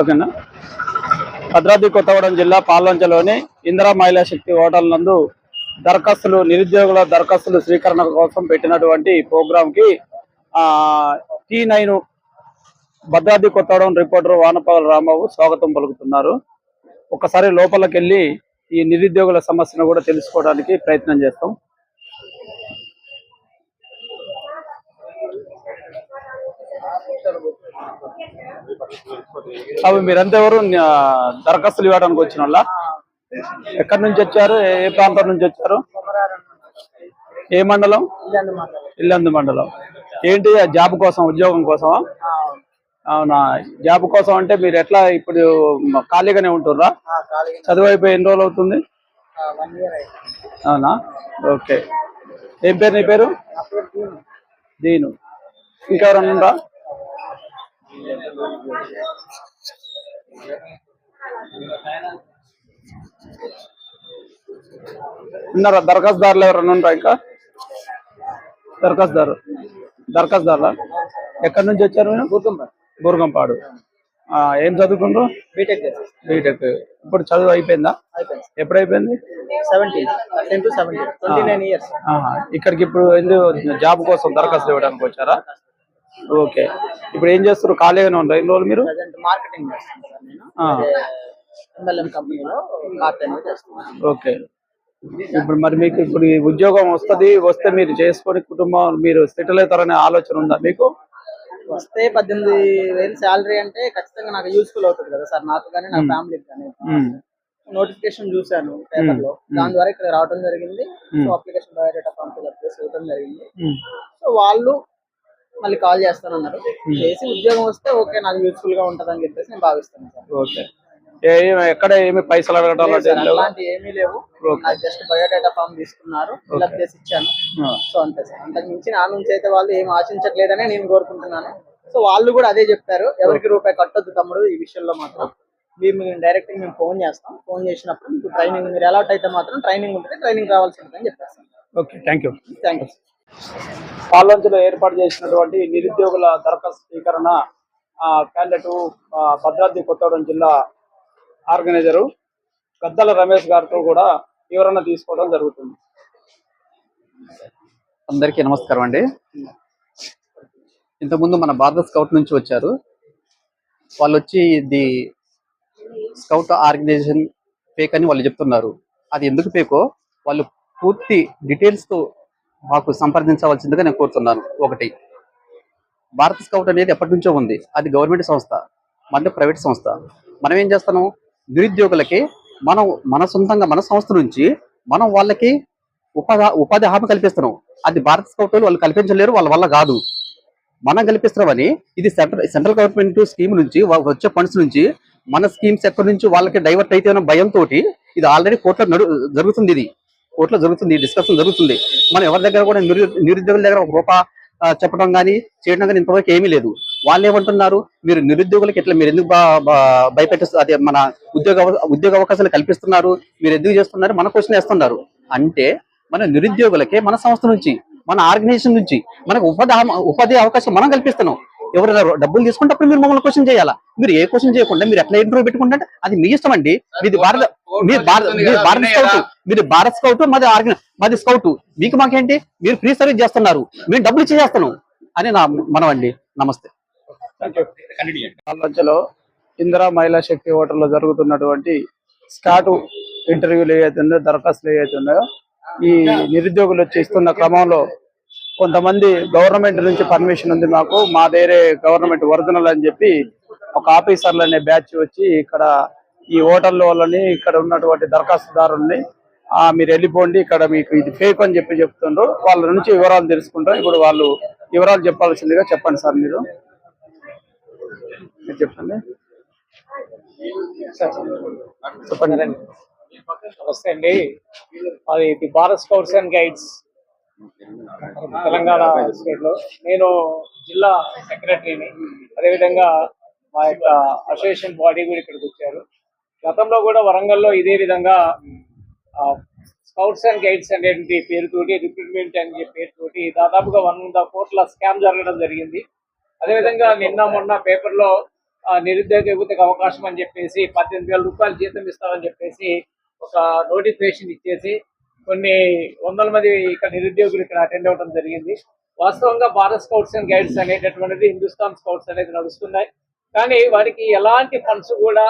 ఓకేనా? భద్రాద్రి కొత్తగూడెం జిల్లా పాలంచలోని ఇందిరా మహిళా శక్తి హోటల్ నందు దరఖాస్తులు నిరుద్యోగుల దరఖాస్తులు స్వీకరణ కోసం పెట్టినటువంటి ప్రోగ్రాంకి ఆ T nine Bhadradri Kothagudem reporter Vanapala Rambabu స్వాగతం పలుకుతున్నారు. ఒకసారి లోపలికి వెళ్ళి ఈ నిరుద్యోగుల సమస్యను కూడా తెలుసుకోవడానికి ప్రయత్నం చేస్తాం. అవి మీరంతా ఎవరు దరఖాస్తులు ఇవ్వడానికి వచ్చిన వాళ్ళ ఎక్కడి నుంచి వచ్చారు? ఏ ప్రాంతం నుంచి వచ్చారు? ఏ మండలం? ఇల్లందు మండలం. ఏంటి ఆ జాబ్ కోసం ఉద్యోగం కోసమా? అవునా? జాబ్ కోసం అంటే మీరు ఎట్లా ఇప్పుడు ఖాళీగానే ఉంటుర్రా? చదువు అయిపోయి ఎన్ని రోజులు అవుతుంది? అవునా? ఓకే. ఏం పేరు నీ పేరు? దీను. ఇంకెవరన్నా ఉన్నారా? దరఖాస్తుదారులు ఎవరన్నా ఉన్నారా ఇంకా? దరఖాస్తుదారు దరఖాస్తుదారులా? ఎక్కడి నుంచి వచ్చారు మీరు? బుర్గంపాడు. ఆ, ఏం చదువుకుండ్రు? బీటెక్ బీటెక్ ఇప్పుడు చదువు అయిపోయిందా? ఎప్పుడు అయిపోయింది. ఇక్కడికి ఇప్పుడు ఎందుకు జాబ్ కోసం దరఖాస్తు ఇవ్వడానికి వచ్చారా? ఓకే. ఇప్పుడు ఏం చేస్తారు? ఖాళీగానే ఉన్నారు ఎన్ని రోజులు మీరు? మార్కెటింగ్ చేస్తాను కంపెనీలో ఓకే. ఇప్పుడు మరి మీకు ఇప్పుడు ఈ ఉద్యోగం వస్తది వస్తే మీరు చేసుకొని కుటుంబం మీరు సెటిల్ అవుతారనే ఆలోచన ఉందా మీకు? వస్తే పద్దెనిమిది వేలు శాలరీ అంటే ఖచ్చితంగా నాకు యూస్ఫుల్ అవుతుంది కదా సార్. నాకు కానీ నా ఫ్యామిలీకి కానీ. నోటిఫికేషన్ చూశాను పేపర్లో. దాని ద్వారా ఇక్కడ రావడం జరిగింది. సో అప్లికేషన్ బయోడేటా ఇవ్వడం జరిగింది. సో వాళ్ళు మళ్ళీ కాల్ చేస్తానన్నారు. చేసి ఉద్యోగం వస్తే ఓకే నాకు యూస్ఫుల్గా ఉంటది అని చెప్పేసి నేను భావిస్తాను సార్. ఓకే. ఎక్కడ ఏమి పైసలు అడగడం? అలాంటి ఏమీ లేవు. నాకు జస్ట్ బయోడేటా ఫామ్ తీసుకున్నారు ఫిల్అప్ చేసి ఇచ్చాను. సో అంతే సార్. అంతకు మించి నా నుంచి అయితే వాళ్ళు ఏం ఆశించట్లేదని నేను కోరుకుంటున్నాను. సో వాళ్ళు కూడా అదే చెప్పారు. ఎవరికి రూపాయి కట్టొద్దు తమ్ముడు ఈ విషయంలో మాత్రం. మీరు మేము డైరెక్ట్ మేము ఫోన్ చేస్తాం. ఫోన్ చేసినప్పుడు మీకు ట్రైనింగ్ మీరు అలౌట్ అయితే మాత్రం ట్రైనింగ్ ఉంటుంది. ట్రైనింగ్ రావాల్సి ఉంటుందని చెప్పేస్తాను okay thank you thank you పాల్వంచలో ఏర్పాటు చేసినటువంటి నిరుద్యోగుల దరఖాస్తు స్వీకరణ క్యాండిడేటు భద్రాద్రి కొత్తగూడెం జిల్లా ఆర్గనైజరు గద్దల రమేష్ గారితో కూడా వివరణ తీసుకోవడం జరుగుతుంది. అందరికీ నమస్కారం అండి. ఇంతకుముందు మన భారత స్కౌట్ నుంచి వచ్చారు. వాళ్ళు వచ్చి ది స్కౌట్ ఆర్గనైజేషన్ ఫేక్ అని వాళ్ళు చెప్తున్నారు. అది ఎందుకు ఫేకో? వాళ్ళు పూర్తి డీటెయిల్స్తో మాకు సంప్రదించవలసిందిగా నేను కోరుతున్నాను. ఒకటి భారత స్కౌట్ అనేది ఎప్పటి నుంచో ఉంది. అది గవర్నమెంట్ సంస్థ మన ప్రైవేట్ సంస్థ. మనం ఏం చేస్తాము నిరుద్యోగులకి మనం మన సొంతంగా మన సంస్థ నుంచి మనం వాళ్ళకి ఉపాధి ఉపాధి హామీ కల్పిస్తున్నాం. అది భారత స్కౌట్ వాళ్ళు కల్పించలేరు వాళ్ళ వల్ల కాదు. మనం కల్పిస్తున్నామని ఇది సెంట్రల్ సెంట్రల్ గవర్నమెంట్ స్కీమ్ నుంచి వచ్చే ఫండ్స్ నుంచి మన స్కీమ్స్ ఎక్కడి నుంచి వాళ్ళకి డైవర్ట్ అయితే భయంతో ఇది ఆల్రెడీ కోర్టులో నడు జరుగుతుంది ఇది. కోర్టులో జరుగుతుంది డిస్కషన్ జరుగుతుంది. మనం ఎవరి దగ్గర కూడా నిరుద్యోగుల దగ్గర ఒక రూపా చెప్పడం కానీ చేయడం కానీ ఇంతవరకు ఏమీ లేదు. వాళ్ళు ఏమంటున్నారు మీరు నిరుద్యోగులకు ఇట్లా మీరు ఎందుకు బా- అదే మన ఉద్యోగ ఉద్యోగ అవకాశాలు కల్పిస్తున్నారు మీరు ఎందుకు చేస్తున్నారు మన క్వశ్చన్ వేస్తున్నారు. అంటే మన నిరుద్యోగులకే మన సంస్థ నుంచి మన ఆర్గనైజేషన్ నుంచి మనకు ఉపాధి ఉపాధి అవకాశం మనం కల్పిస్తున్నాం. ఎవరైనా డబ్బులు తీసుకుంటే మీరు మమ్మల్ని క్వశ్చన్ చేయాలా? మీరు ఏ క్వశ్చన్ చేయకుండా మీరు ఎట్లా ఇంటర్వ్యూ పెట్టుకుంటే అది మీ ఇష్టం అండి. మీది భారత మీరు భారత మీరు భారత స్కౌట్ మీరు భారత్ స్కౌట్ మాది ఆర్గన మాది స్కౌట్ మీకు మాకేంటి? మీరు ఫ్రీ సర్వీస్ చేస్తున్నారు. మేము డబ్బులు ఇచ్చి చేస్తున్నాం. అని నా మనం అండి నమస్తే పాల్వంచలో ఇందిరా మహిళా శక్తి హోటల్లో జరుగుతున్నటువంటి స్టార్ట్ ఇంటర్వ్యూలు ఏవైతే ఉన్నాయో దరఖాస్తులు ఏవైతే ఉన్నాయో ఈ నిరుద్యోగులు వచ్చి ఇస్తున్న క్రమంలో కొంతమంది గవర్నమెంట్ నుంచి పర్మిషన్ ఉంది మాకు. మా దగ్గరే గవర్నమెంట్ ఒరిజినల్ అని చెప్పి ఒక ఆఫీసర్లు అనే బ్యాచ్ వచ్చి ఇక్కడ ఈ హోటల్ వాళ్ళని ఇక్కడ ఉన్నటువంటి దరఖాస్తుదారుల్ని ఆ మీరు వెళ్ళిపోండి ఇక్కడ మీకు ఇది ఫేక్ అని చెప్పి చెప్తుండ్రు. వాళ్ళ నుంచి వివరాలు తెలుసుకుంటారు ఇప్పుడు వాళ్ళు వివరాలు చెప్పాల్సిందిగా చెప్పండి సార్ మీరు. మీరు చెప్పండి. చెప్పండి. నమస్తే అండి. అది the Bharat scouts and guides. Telangana స్టేట్లో నేను జిల్లా సెక్రటరీని. అదేవిధంగా మా యొక్క అసోసియేషన్ బాడీ కూడా ఇక్కడికి వచ్చారు. గతంలో కూడా వరంగల్లో ఇదే విధంగా స్కౌట్స్ అండ్ గైడ్స్ అనేటువంటి పేరుతోటి రిక్రూట్మెంట్ అనే పేరుతోటి దాదాపుగా వంద కోట్ల స్కామ్ జరగడం జరిగింది. అదేవిధంగా నిన్న మొన్న పేపర్లో నిరుద్యోగ యువతకు అవకాశం అని చెప్పేసి పద్దెనిమిది వేల రూపాయలు జీతం ఇస్తామని చెప్పేసి ఒక నోటిఫికేషన్ ఇచ్చేసి కొన్ని వందల మంది ఇక్కడ నిరుద్యోగులు ఇక్కడ అటెండ్ అవ్వడం జరిగింది. వాస్తవంగా భారత్ స్కౌట్స్ అండ్ గైడ్స్ అనేటటువంటిది హిందుస్థాన్ స్కౌట్స్ అనేది నడుస్తున్నాయి. కానీ వారికి ఎలాంటి ఫండ్స్ కూడా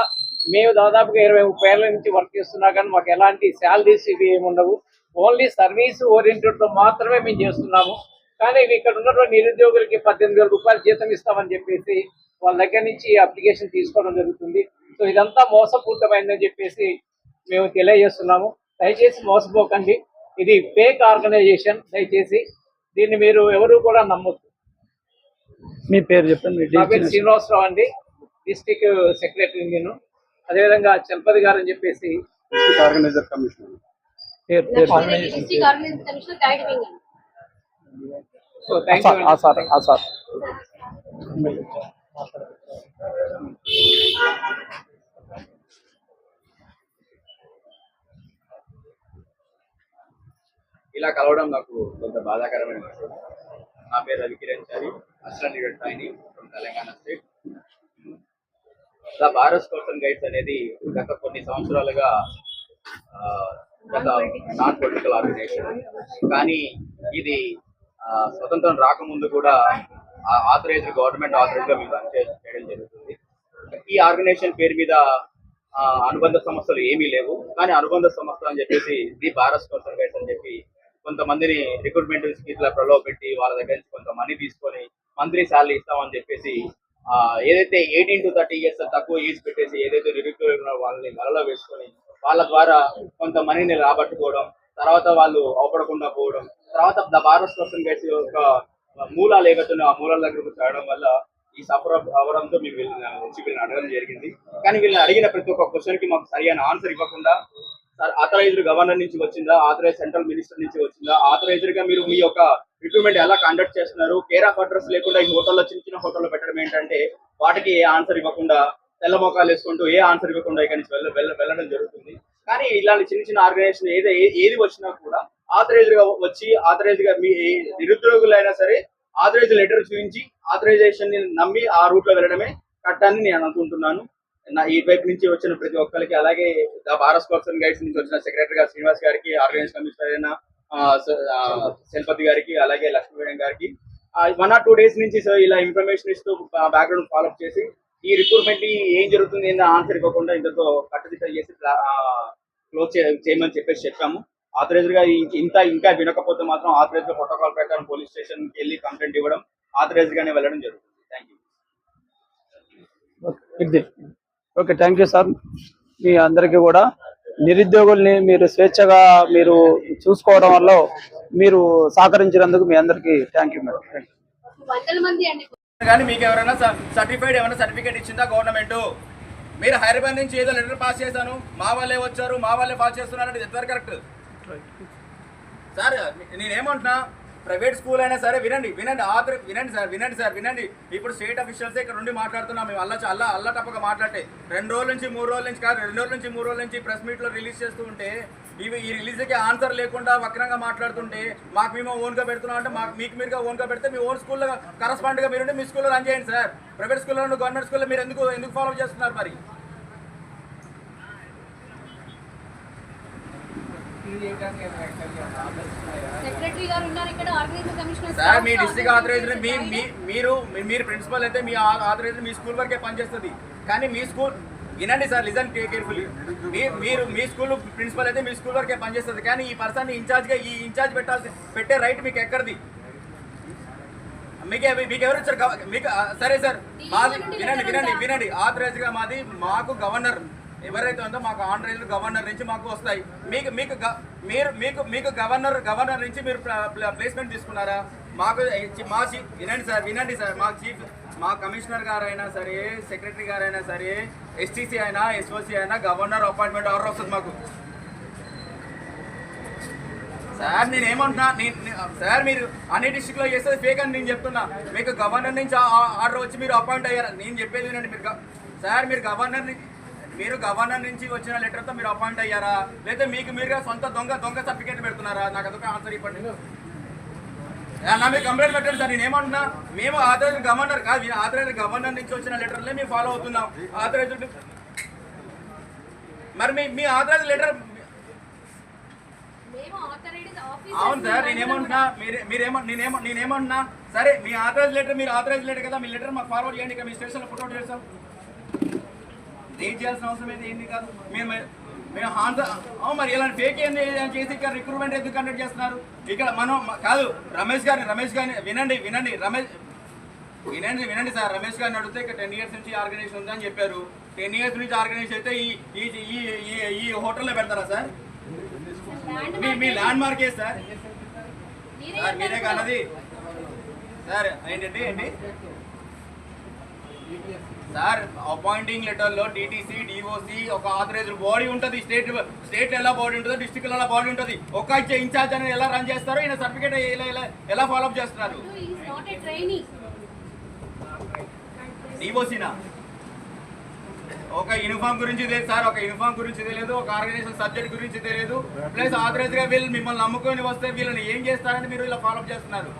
మేము దాదాపుగా ఇరవై ముప్పై ఏళ్ళ నుంచి వర్క్ చేస్తున్నా కానీ మాకు ఎలాంటి శాలరీస్ ఇవి ఏమి ఉండవు. ఓన్లీ సర్వీస్ ఓరియంటెడ్తో మాత్రమే మేము చేస్తున్నాము. కానీ ఇవి ఇక్కడ ఉన్నటువంటి నిరుద్యోగులకి పద్దెనిమిది వేల రూపాయలు జీతం ఇస్తామని చెప్పేసి వాళ్ళ దగ్గర నుంచి అప్లికేషన్ తీసుకోవడం జరుగుతుంది. సో ఇదంతా మోసపూరితమైందని చెప్పేసి మేము తెలియజేస్తున్నాము. దయచేసి మోసపోకండి. ఇది ఫేక్ ఆర్గనైజేషన్ దయచేసి దీన్ని మీరు ఎవరు కూడా నమ్మొద్దు. మీ పేరు చెప్పండి నా పేరు శ్రీనివాసరావు అండి. డిస్టిక్ సెక్రటరీ నేను. అదేవిధంగా చలపతి గారు అని చెప్పేసి ఆర్గనైజర్ కమిషనర్ పేరు పేరు సో థ్యాంక్ సార్ యూ ఆ సార్ ఆ సార్. ఇలా కలవడం నాకు కొంత బాధాకరమైన విషయం. నా పేరు Ravi Kiran Chari assistant leader from Telangana state. The Bharat scouts and guides అనేది గత కొన్ని సంవత్సరాలుగా గత నాన్ పొలిటికల్ ఆర్గనైజేషన్. కానీ ఇది స్వతంత్రం రాకముందు కూడా ఆథరైజ్ గవర్నమెంట్ ఆథరైజ్గా మేము రన్ చేయడం జరుగుతుంది. ఈ ఆర్గనైజేషన్ పేరు మీద అనుబంధ సంస్థలు ఏమీ లేవు. కానీ అనుబంధ సంస్థ అని చెప్పేసి the Bharat scouts and guides అని చెప్పి కొంతమందిని రిక్రూట్మెంట్ ఇట్లా ప్రలోభ పెట్టి వాళ్ళ దగ్గర నుంచి కొంత మనీ తీసుకొని మంత్లీ శాలరీ ఇస్తామని చెప్పేసి ఏదైతే ఎయిటీన్ టు థర్టీ ఇయర్స్ తక్కువ ఏజ్ పెట్టేసి ఏదైతే నిరుద్యోగులు ఉన్నారో వాళ్ళని వలలో వేసుకొని వాళ్ళ ద్వారా కొంత మనీని రాబట్టుకోవడం తర్వాత వాళ్ళు అవపడకుండా పోవడం తర్వాత ద భారత్ కోసం కలిసి ఒక మూలాలు ఏవైతున్నాయో ఆ మూలాల దగ్గరకు చేరడం వల్ల ఈ సఫర్ అవడంతో మేము వీళ్ళని వచ్చి వీళ్ళని అడగడం జరిగింది. కానీ వీళ్ళని అడిగిన ప్రతి ఒక్క క్వశ్చన్కి మాకు సరైన ఆన్సర్ ఇవ్వకుండా ఆథరైజ్డ్ గవర్నర్ నుంచి వచ్చిందా? ఆథరైజ్ సెంట్రల్ మినిస్టర్ నుంచి వచ్చిందా? ఆథరైజ్డ్గా మీరు మీ యొక్క రిక్రూట్మెంట్ ఎలా కండక్ట్ చేస్తున్నారు? కేర్ ఆఫ్ అడ్రస్ లేకుండా ఈ హోటల్లో చిన్న చిన్న హోటల్లో పెట్టడం ఏంటంటే వాటికి ఏ ఆన్సర్ ఇవ్వకుండా తెల్ల మొఖాలు వేసుకుంటూ ఏ ఆన్సర్ ఇవ్వకుండా ఇక్కడి నుంచి వెళ్ళ వెళ్ళడం జరుగుతుంది. కానీ ఇలాంటి చిన్న చిన్న ఆర్గనైజేషన్ ఏది ఏది వచ్చినా కూడా ఆథరైజ్డ్గా వచ్చి ఆథరైజ్డ్గా మీ నిరుద్యోగులైనా సరే ఆథరైజ్ లెటర్ చూపించి ఆథరైజేషన్ని నమ్మి ఆ రూట్లో వెళ్ళడమే కట్టాన్ని నేను అనుకుంటున్నాను. నా ఈ వైపు నుంచి వచ్చిన ప్రతి ఒక్కరికి అలాగే భారత్ భారత్ పర్సన్ గైడ్స్ నుంచి వచ్చిన సెక్రటరీ గారు శ్రీనివాస్ గారికి ఆర్గనైజ్ కమిషనర్ అయిన ఆ, గారికి అలాగే లక్ష్మీవేణి గారికి వన్ ఆర్ టూ డేస్ నుంచి సో ఇలా ఇన్ఫర్మేషన్ ఇస్తూ బ్యాక్గ్రౌండ్ ఫాలోఅప్ చేసి ఈ రిక్రూట్మెంట్ ఏం జరుగుతుంది అన్న ఆన్సర్ ఇవ్వకుండా ఇంతతో కట్టుదిట్టం చేసి క్లోజ్ చేయమని చెప్పేసి చెప్పాము. ఆథరైజ్డ్గా ఇంత ఇంకా వినకపోతే మాత్రం ఆథరైజ్డ్ ప్రోటోకాల్ ప్రకారం పోలీస్ స్టేషన్కి వెళ్ళి కంప్లైంట్ ఇవ్వడం ఆథరైజ్డ్ గానే వెళ్ళడం జరుగుతుంది. Thank you okay thank you sir మీ అందరికీ కూడా నిరుద్యోగుల్ని మీరు స్వేచ్ఛగా మీరు చూసుకోవడం వల్ల మీరు సహకరించినందుకు మీ అందరికీ థ్యాంక్ యూ మేడం కానీ మీకు ఎవరైనా సర్టిఫైడ్ ఏమైనా సర్టిఫికేట్ ఇచ్చిందా గవర్నమెంట్? మీరు హైదరాబాద్ నుంచి ఏదో లెటర్ పాస్ చేశాను. మా వాళ్ళే వచ్చారు మా వాళ్ళే పాస్ చేస్తున్నారు అంటే ఎంతవరకు కరెక్ట్ సార్ నేనేమంటున్నా? ప్రైవేట్ స్కూల్ అయినా సరే వినండి వినండి ఆఖరి వినండి సార్ వినండి సార్ వినండి. ఇప్పుడు స్టేట్ అఫీషియల్సే ఇక్కడ నుండి మాట్లాడుతున్నాం మేము. అల్ల అల్ల అల్ల తప్పక మాట్లాడితే రెండు రోజుల నుంచి మూడు రోజుల నుంచి కాదు రెండు రోజుల నుంచి మూడు రోజుల నుంచి ప్రెస్ మీట్లో రిలీజ్ చేస్తూ ఉంటే ఇవి ఈ రిలీజ్కి ఆన్సర్ లేకుండా వక్రంగా మాట్లాడుతుంటే మాకు మేము ఓన్గా పెడుతున్నాం అంటే మాకు మీకు మీరుగా ఓన్గా పెడితే మీ ఓన్ స్కూల్లో కరస్పాండ్గా మీరుంటే మీ స్కూల్లో రన్ చేయండి సార్. ప్రైవేట్ స్కూల్లో గవర్నమెంట్ స్కూల్లో మీరు ఎందుకు ఎందుకు ఫాలో చేస్తున్నారు మరి? సెక్రటరీ గారు ఉన్నారు ఇక్కడ ఆర్గనైజింగ్ కమిషనర్ సార్ మీ డిస్ట్రిక్ట్ ఆథరైజ్డ్ మీ మీరు మీరు ప్రిన్సిపల్ అయితే మీ ఆథరైజ్డ్ మీ స్కూల్ వరకే పనిచేస్తుంది. కానీ మీ స్కూల్ వినండి సార్ లిజన్ కేర్ఫుల్లీ మీ మీరు మీ స్కూల్ ప్రిన్సిపల్ అయితే మీ స్కూల్ వరకే పనిచేస్తుంది. కానీ ఈ పర్సన్ ఇన్ఛార్జ్గా ఈ ఇన్ఛార్జ్ పెట్టాల్సి పెట్టే రైట్ మీకు ఎక్కడిది? మీకు మీకు ఎవరు ఇచ్చారు? మీకు సరే సార్ మాది వినండి వినండి వినండి. ఆథరైజ్గా మాది మాకు గవర్నర్ ఎవరైతే ఉందో మాకు ఆనరైజ్ గవర్నర్ నుంచి మాకు వస్తాయి. మీకు మీకు గ- మీరు మీకు మీకు గవర్నర్ గవర్నర్ నుంచి మీరు ప్లేస్మెంట్ తీసుకున్నారా? మాకు మా చీఫ్ వినండి సార్ వినండి సార్. మా చీఫ్ మా కమిషనర్ గారైనా సరే సెక్రటరీ గారైనా సరే ఎస్టీసీ అయినా ఎస్ఓసి అయినా గవర్నర్ అపాయింట్మెంట్ ఆర్డర్ వస్తుంది మాకు. సార్ నేను ఏమంటున్నా నేను సార్ మీరు అన్ని డిస్టిక్లో చేస్తే ఫేక్ అని నేను చెప్తున్నా. మీకు గవర్నర్ నుంచి ఆర్డర్ వచ్చి మీరు అపాయింట్ అయ్యారు? నేను చెప్పేది వినండి మీరు సార్ మీరు గవర్నర్ మీరు గవర్నర్ నుంచి వచ్చిన లెటర్తో మీరు అపాయింట్ అయ్యారా? లేదా మీకు మీరుగా సొంత దొంగ దొంగ సర్టిఫికేట్ పెడుతున్నారా? నాకు అదొక ఆన్సర్ ఇవ్వండి. నా మీద కంప్లైంట్ పెట్టండి సార్ నేను ఏమంటున్నా? మేము ఆథరైజ్ గవర్నర్ కాదు ఆథరైజ్ గవర్నర్ నుంచి వచ్చిన లెటర్లే మేము ఫాలో అవుతున్నాం. ఆథరైజ్ మరి మీ మీ ఆథరైజ్ లెటర్ అవును సార్ నేనేమంటున్నా? మీరే మీరేమో నేనేమో నేనేమంటున్నా? సరే మీ ఆథరైజ్ లెటర్ మీరు ఆథరైజ్ లెటర్ కదా మీ లెటర్ మాకు ఫార్వర్డ్ చేయండి ఇక మీ స్టేషన్లో పుట్అవుట్ చేస్తాం. ఏం చేయాల్సిన అవసరం అయితే ఏంది కాదు. మేము హాన్స్ అవును మరి ఇలాంటి ఫేక్ ఏంది చేసి ఇక్కడ రిక్రూట్మెంట్ ఎందుకు కండక్ట్ చేస్తున్నారు? ఇక్కడ మనం కాదు రమేష్ గారిని రమేష్ గారిని వినండి వినండి. రమేష్ వినండి వినండి సార్. రమేష్ గారిని అడిగితే ఇక్కడ టెన్ ఇయర్స్ నుంచి ఆర్గనైజేషన్ ఉందని చెప్పారు. టెన్ ఇయర్స్ నుంచి ఆర్గనైజేషన్ అయితే ఈ ఈ ఈ హోటల్లో పెడతారా సార్? మీ మీ ల్యాండ్ మార్కే సార్? సార్ మీరే కానది. సార్ ఏంటండి ఏంటి? సార్ అపాయింటింగ్ లెటర్లో డిటిసి డిఓసి ఒక ఆథరైజ్డ్ బాడీ ఉంటుంది. స్టేట్ స్టేట్ ఎలా బాడీ ఉంటుందో డిస్ట్రిక్ట్ ఎలా బాడీ ఉంటుంది. ఒక ఇన్ఛార్జ్ అనేది ఎలా రన్ చేస్తారో ఈయన సర్టిఫికేట్ ఎలా ఎలా ఎలా ఫాలో అప్ చేస్తున్నారు. డిఓసినా ఒక యూనిఫామ్ గురించి తెలియదు సార్ ఒక యూనిఫామ్ గురించి తెలియదు ఒక ఆర్గనైజేషన్ సబ్జెక్ట్ గురించి తెలియదు ప్లస్ ఆథరైజ్గా వీళ్ళు మిమ్మల్ని నమ్ముకొని వస్తే వీళ్ళని ఏం చేస్తారని మీరు ఇలా ఫాలో అప్ చేస్తున్నారు.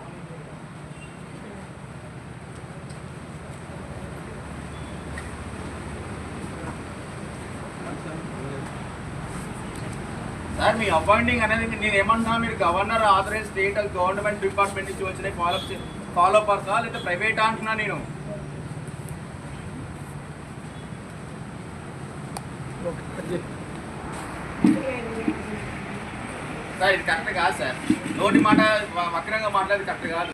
సార్ మీ అపాయింటింగ్ అనేది నేను ఏమన్నా మీరు governor authorise state government department నుంచి వచ్చిన ఫాలో ఫాలో పర్సా లేదా ప్రైవేట్ అంటున్నా నేను? సార్ ఇది కరెక్ట్ కాదు సార్. నోటి మాట వక్రంగా మాట్లాడేది కరెక్ట్ కాదు.